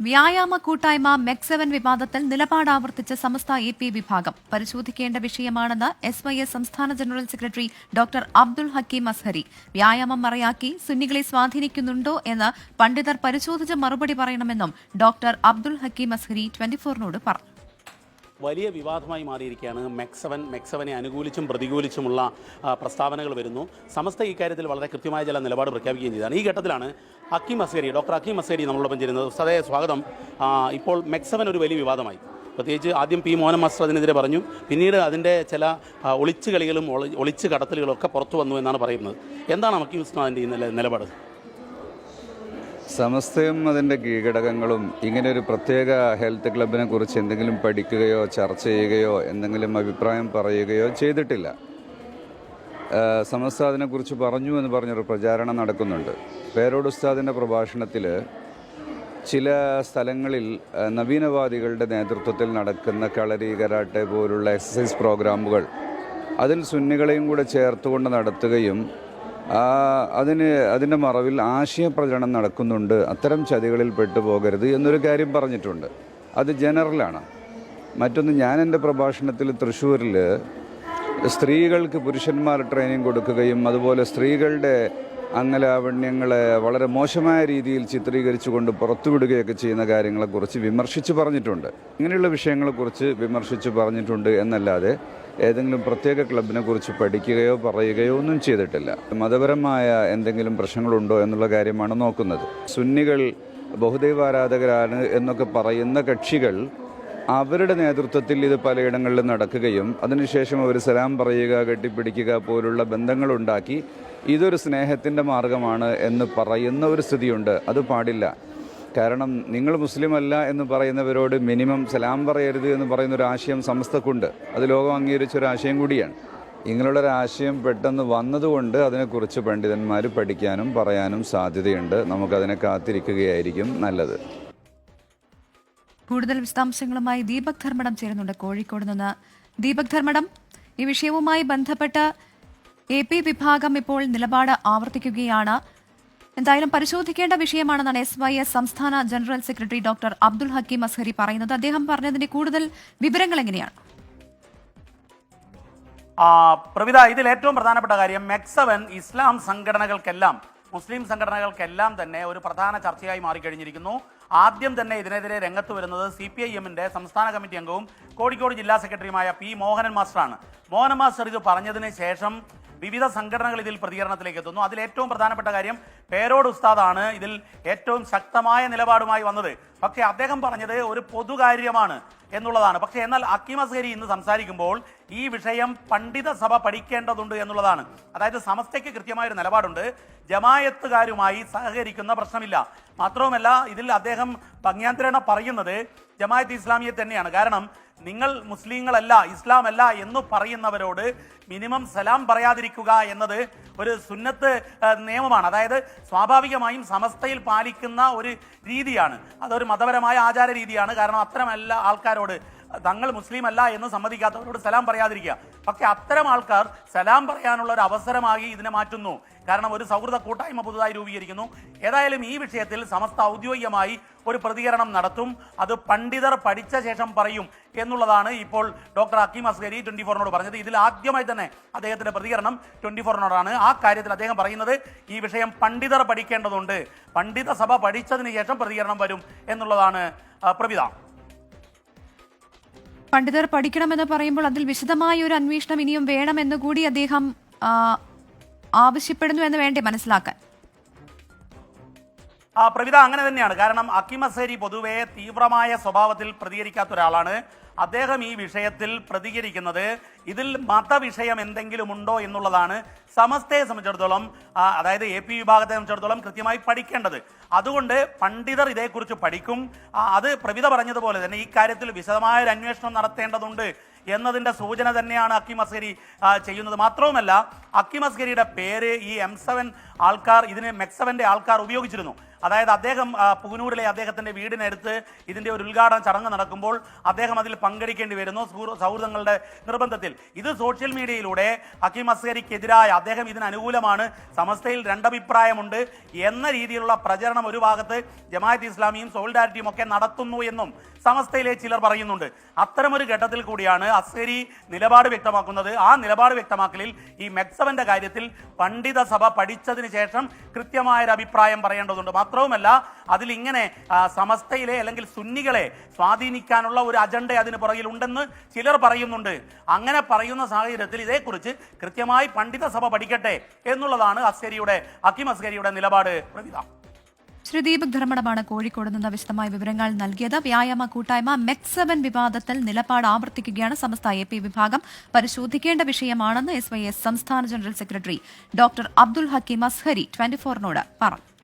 വ്യായാമ കൂട്ടായ്മ മെക്സെവൻ വിവാദത്തിൽ നിലപാട് ആവർത്തിച്ച സമസ്ത എ പി വിഭാഗം. പരിശോധിക്കേണ്ട വിഷയമാണെന്ന് എസ് വൈ എസ് സംസ്ഥാന general secretary doctor Abdul Hakeem Azhari. വ്യായാമം മറയാക്കി സുന്നികളെ സ്വാധീനിക്കുന്നുണ്ടോ എന്ന് പണ്ഡിതർ പരിശോധിച്ച് മറുപടി പറയണമെന്നും ഡോക്ടർ അബ്ദുൾ ഹക്കീം അസ്ഹരി ട്വന്റിഫോറിനോട് പറഞ്ഞു. വലിയ വിവാദമായി മാറിയിരിക്കുകയാണ്. മെക്സവൻ മെക്സവനെ അനുകൂലിച്ചും പ്രതികൂലിച്ചുമുള്ള പ്രസ്താവനകൾ വരുന്നു. സമസ്ത ഇക്കാര്യത്തിൽ വളരെ കൃത്യമായ ചില നിലപാട് പ്രഖ്യാപിക്കുകയും ചെയ്തതാണ് ഈ ഘട്ടത്തിലാണ് ഹക്കീം അസേരി ഡോക്ടർ ഹക്കീം അസേരി നമ്മളോടൊപ്പം ചേരുന്നത്. സദയ സ്വാഗതം. ഇപ്പോൾ മെക്സവൻ ഒരു വലിയ വിവാദമായി. പ്രത്യേകിച്ച് ആദ്യം പി മോഹൻ മാസ്റ്റർ അതിനെതിരെ പറഞ്ഞു. പിന്നീട് അതിന്റെ ചില ഒളിച്ചു കളികളും ഒളി- ഒളിച്ചു കടത്തലുകളും ഒക്കെ പുറത്തു വന്നു എന്നാണ് പറയുന്നത്. എന്താണ് ഉസ്മാന്റെ ഈ നിലപാട്? സമസ്തയും അതിന്റെ കീഴടകങ്ങളും ഇങ്ങനെ ഒരു പ്രത്യേക ഹെൽത്ത് ക്ലബിനെ കുറിച്ച് എന്തെങ്കിലും പഠിക്കുകയോ ചർച്ച ചെയ്യുകയോ എന്തെങ്കിലും അഭിപ്രായം പറയുകയോ ചെയ്തിട്ടില്ല. സമസ്ത അതിനെക്കുറിച്ച് പറഞ്ഞു എന്ന് പറഞ്ഞൊരു പ്രചാരണം നടക്കുന്നുണ്ട്. പേരോട് ഉസ്താദിന്റെ പ്രഭാഷണത്തിൽ ചില സ്ഥലങ്ങളിൽ നവീനവാദികളുടെ നേതൃത്വത്തിൽ നടക്കുന്ന കളരി കരാട്ടെ പോലുള്ള എക്സസൈസ് പ്രോഗ്രാമുകൾ അതിൽ സുന്നികളെയും കൂടെ ചേർത്തുകൊണ്ട് നടത്തുകയും അതിന് അതിന്റെ മറവിൽ ആശയപ്രചരണം നടക്കുന്നുണ്ട്. അത്തരം ചതികളിൽ പെട്ടുപോകരുത് എന്നൊരു കാര്യം പറഞ്ഞിട്ടുണ്ട്. അത് ജനറലാണ്. മറ്റൊന്ന് ഞാൻ എന്റെ പ്രഭാഷണത്തിൽ തൃശ്ശൂരിൽ സ്ത്രീകൾക്ക് പുരുഷന്മാർ ട്രെയിനിങ് കൊടുക്കുകയും അതുപോലെ സ്ത്രീകളുടെ അംഗലാവണ്യങ്ങളെ വളരെ മോശമായ രീതിയിൽ ചിത്രീകരിച്ചുകൊണ്ട് പുറത്തുവിടുകയൊക്കെ ചെയ്യുന്ന കാര്യങ്ങളെക്കുറിച്ച് വിമർശിച്ച് പറഞ്ഞിട്ടുണ്ട്. ഇങ്ങനെയുള്ള വിഷയങ്ങളെക്കുറിച്ച് വിമർശിച്ച് പറഞ്ഞിട്ടുണ്ട് എന്നല്ലാതെ ഏതെങ്കിലും പ്രത്യേക ക്ലബിനെ കുറിച്ച് പഠിക്കുകയോ പറയുകയോ ഒന്നും ചെയ്തിട്ടില്ല. മതപരമായ എന്തെങ്കിലും പ്രശ്നങ്ങളുണ്ടോ എന്നുള്ള കാര്യമാണ് നോക്കുന്നത്. സുന്നികൾ ബഹുദൈവാരാധകരാണ് എന്നൊക്കെ പറയുന്ന കക്ഷികൾ അവരുടെ നേതൃത്വത്തിൽ ഇത് പലയിടങ്ങളിലും നടക്കുകയും അതിനുശേഷം അവർ സലാം പറയുക കെട്ടിപ്പിടിക്കുക പോലുള്ള ബന്ധങ്ങളുണ്ടാക്കി ഇതൊരു സ്നേഹത്തിന്റെ മാർഗമാണ് എന്ന് പറയുന്ന ഒരു സ്ഥിതിയുണ്ട്. അത് പാടില്ല. കാരണം നിങ്ങൾ മുസ്ലിം അല്ല എന്ന് പറയുന്നവരോട് മിനിമം സലാം പറയരുത് എന്ന് പറയുന്ന ഒരു ആശയം സമസ്തക്കുണ്ട്. അത് ലോകം അംഗീകരിച്ച ഒരു ആശയം കൂടിയാണ്. ഇങ്ങനെയുള്ള ഒരു ആശയം പെട്ടെന്ന് വന്നതുകൊണ്ട് അതിനെക്കുറിച്ച് പണ്ഡിതന്മാർ പഠിക്കാനും പറയാനും സാധ്യതയുണ്ട്. നമുക്കതിനെ കാത്തിരിക്കുകയായിരിക്കും നല്ലത്. കൂടുതൽ വിശദാംശങ്ങളുമായി ദീപക് ധർമ്മടം ചേരുന്നുണ്ട്. കോഴിക്കോട് നിന്ന് ദീപക് ധർമ്മടം ഈ വിഷയവുമായി ബന്ധപ്പെട്ട് എ പി വിഭാഗം ഇപ്പോൾ നിലപാട് ആവർത്തിക്കുകയാണ്. എന്തായാലും പരിശോധിക്കേണ്ട വിഷയമാണെന്നാണ് എസ് വൈ എസ് സംസ്ഥാന general secretary doctor Abdul Hakeem Azhari പറയുന്നത്. അദ്ദേഹം പറഞ്ഞതിന്റെ കൂടുതൽ വിവരങ്ങൾ എങ്ങനെയാണ്? ആ, പ്രവിത ഇതിൽ ഏറ്റവും പ്രധാനപ്പെട്ട കാര്യം മെക്സവൻ ഇസ്ലാം സംഘടനകൾക്കെല്ലാം മുസ്ലിം സംഘടനകൾക്കെല്ലാം തന്നെ ഒരു പ്രധാന ചർച്ചയായി മാറിക്കഴിഞ്ഞിരിക്കുന്നു. ആദ്യം തന്നെ ഇതിനെതിരെ രംഗത്ത് വരുന്നത് സി പി ഐ എമ്മിന്റെ സംസ്ഥാന കമ്മിറ്റി അംഗവും കോഴിക്കോട് ജില്ലാ സെക്രട്ടറിയുമായ പി മോഹനൻ മാസ്റ്ററാണ്. മോഹനൻ മാസ്റ്റർ ഇത് പറഞ്ഞതിന് ശേഷം വിവിധ സംഘടനകൾ ഇതിൽ പ്രതികരണത്തിലേക്ക് എത്തുന്നു. അതിൽ ഏറ്റവും പ്രധാനപ്പെട്ട കാര്യം പേരോട് ഉസ്താദാണ് ഇതിൽ ഏറ്റവും ശക്തമായ നിലപാടുമായി വന്നത്. പക്ഷേ അദ്ദേഹം പറഞ്ഞത് ഒരു പൊതുകാര്യമാണ് എന്നുള്ളതാണ്. പക്ഷെ എന്നാൽ അക്കീം അസ്ഗരി ഇന്ന് സംസാരിക്കുമ്പോൾ ഈ വിഷയം പണ്ഡിത സഭ പഠിക്കേണ്ടതുണ്ട് എന്നുള്ളതാണ്. അതായത് സമസ്തയ്ക്ക് കൃത്യമായ ഒരു നിലപാടുണ്ട്. ജമായത്തുകാരുമായി സഹകരിക്കുന്ന പ്രശ്നമില്ല. മാത്രവുമല്ല ഇതിൽ അദ്ദേഹം ഭംഗ്യാന്തരണ പറയുന്നത് ജമായത്ത് ഇസ്ലാമിയെ തന്നെയാണ്. കാരണം നിങ്ങൾ മുസ്ലിങ്ങളല്ല ഇസ്ലാം അല്ല എന്ന് പറയുന്നവരോട് മിനിമം സലാം പറയാതിരിക്കുക എന്നത് ഒരു സുന്നത്ത് നിയമമാണ്. അതായത് സ്വാഭാവികമായും സമസ്തയിൽ പാലിക്കുന്ന ഒരു രീതിയാണ്. അതൊരു മതപരമായ ആചാര രീതിയാണ്. കാരണം അത്തരമല്ല ആൾക്കാരോട് തങ്ങൾ മുസ്ലിം അല്ല എന്ന് സമ്മതിക്കാത്തവരോട് സലാം പറയാതിരിക്കുക. പക്ഷെ അത്തരം ആൾക്കാർ സലാം പറയാനുള്ള ഒരു അവസരമായി ഇതിനെ മാറ്റുന്നു. കാരണം ഒരു സൗഹൃദ കൂട്ടായ്മ പുതുതായി രൂപീകരിക്കുന്നു. ഏതായാലും ഈ വിഷയത്തിൽ സമസ്ത ഔദ്യോഗികമായി ഒരു പ്രതികരണം നടത്തും. അത് പണ്ഡിതർ പഠിച്ച ശേഷം പറയും എന്നുള്ളതാണ് ഇപ്പോൾ ഡോക്ടർ അക്കീം അസ്ഗരി ട്വന്റി ഫോറിനോട് പറഞ്ഞത്. ഇതിൽ ആദ്യമായി തന്നെ അദ്ദേഹത്തിന്റെ പ്രതികരണം ട്വന്റി ഫോറിനോടാണ്. ആ കാര്യത്തിൽ അദ്ദേഹം പറയുന്നത് ഈ വിഷയം പണ്ഡിതർ പഠിക്കേണ്ടതുണ്ട്. പണ്ഡിത സഭ പഠിച്ചതിന് ശേഷം പ്രതികരണം വരും എന്നുള്ളതാണ് പ്രവിധ. പണ്ഡിതർ പഠിക്കണമെന്ന് പറയുമ്പോൾ അതിൽ വിശദമായ ഒരു അന്വേഷണം ഇനിയും വേണമെന്ന് കൂടി അദ്ദേഹം ആവശ്യപ്പെടുന്നു എന്ന് വേണ്ടേ മനസ്സിലാക്കാൻ. ആ പ്രവിത അങ്ങനെ തന്നെയാണ്. കാരണം അക്കിമസേരി പൊതുവെ തീവ്രമായ സ്വഭാവത്തിൽ പ്രതികരിക്കാത്ത ഒരാളാണ്. അദ്ദേഹം ഈ വിഷയത്തിൽ പ്രതികരിക്കുന്നത് ഇതിൽ മതവിഷയം എന്തെങ്കിലും ഉണ്ടോ എന്നുള്ളതാണ് സമസ്തയെ സംബന്ധിച്ചിടത്തോളം അതായത് എ പി വിഭാഗത്തെ സംബന്ധിച്ചിടത്തോളം കൃത്യമായി പഠിക്കേണ്ടത്. അതുകൊണ്ട് പണ്ഡിതർ ഇതേക്കുറിച്ച് പഠിക്കും. അത് പ്രവിധ പറഞ്ഞതുപോലെ തന്നെ ഈ കാര്യത്തിൽ വിശദമായ ഒരു അന്വേഷണം നടത്തേണ്ടതുണ്ട് എന്നതിന്റെ സൂചന തന്നെയാണ് അക്കിം അസ്കരി ചെയ്യുന്നത്. മാത്രവുമല്ല അക്കിം അസ്കരിയുടെ പേര് ഈ എം സെവൻ ആൾക്കാർ ഇതിന് മെക്സവന്റെ ആൾക്കാർ ഉപയോഗിച്ചിരുന്നു. അതായത് അദ്ദേഹം പൂനൂരിലെ അദ്ദേഹത്തിന്റെ വീടിനടുത്ത് ഇതിന്റെ ഒരു ഉദ്ഘാടന ചടങ്ങ് നടക്കുമ്പോൾ അദ്ദേഹം അതിൽ പങ്കെടുക്കേണ്ടി വരുന്നു സൗഹൃദങ്ങളുടെ നിർബന്ധത്തിൽ. ഇത് സോഷ്യൽ മീഡിയയിലൂടെ ഹക്കീം അസ്കരിക്കെതിരായ അദ്ദേഹം ഇതിന് അനുകൂലമാണ് സമസ്തയിൽ രണ്ടഭിപ്രായമുണ്ട് എന്ന രീതിയിലുള്ള പ്രചരണം ഒരു ഭാഗത്ത് ജമാഅത്ത് ഇസ്ലാമിയും സോളിഡാരിറ്റിയും ഒക്കെ നടത്തുന്നു എന്നും സമസ്തയിലെ ചിലർ പറയുന്നുണ്ട്. അത്തരമൊരു ഘട്ടത്തിൽ കൂടിയാണ് അസ്കരി നിലപാട് വ്യക്തമാക്കുന്നത്. ആ നിലപാട് വ്യക്തമാക്കലിൽ ഈ മെക്സവന്റെ കാര്യത്തിൽ പണ്ഡിത സഭ പഠിച്ചതിന് ശേഷം കൃത്യമായൊരു അഭിപ്രായം പറയേണ്ടതുണ്ട് മാത്രവുമല്ല അതിൽ ഇങ്ങനെ സമസ്തയിലെ അല്ലെങ്കിൽ സുന്നികളെ സ്വാധീനിക്കാനുള്ള ഒരു അജണ്ട അതിന് പുറകിൽ ഉണ്ടെന്ന് ചിലർ പറയുന്നുണ്ട്. അങ്ങനെ പറയുന്ന സാഹചര്യത്തിൽ ഇതേക്കുറിച്ച് കൃത്യമായി പണ്ഡിത സഭ പഠിക്കട്ടെ എന്നുള്ളതാണ് അസ്കരിയുടെ അക്കിം അസ്കരിയുടെ നിലപാട്. പ്രതിത ശ്രീ ദീപക് ധർമ്മടമാണ് കോഴിക്കോട് നിന്ന് വിശദമായ വിവരങ്ങൾ നൽകിയത്. വ്യായാമ കൂട്ടായ്മ മെക്സവൻ വിവാദത്തിൽ നിലപാട് ആവർത്തിക്കുകയാണ് സമസ്ത എ പി വിഭാഗം. പരിശോധിക്കേണ്ട വിഷയമാണെന്ന് എസ് വൈ എസ് സംസ്ഥാന general secretary doctor Abdul Hakeem Azhari twenty ഫോറിനോട് പറഞ്ഞു.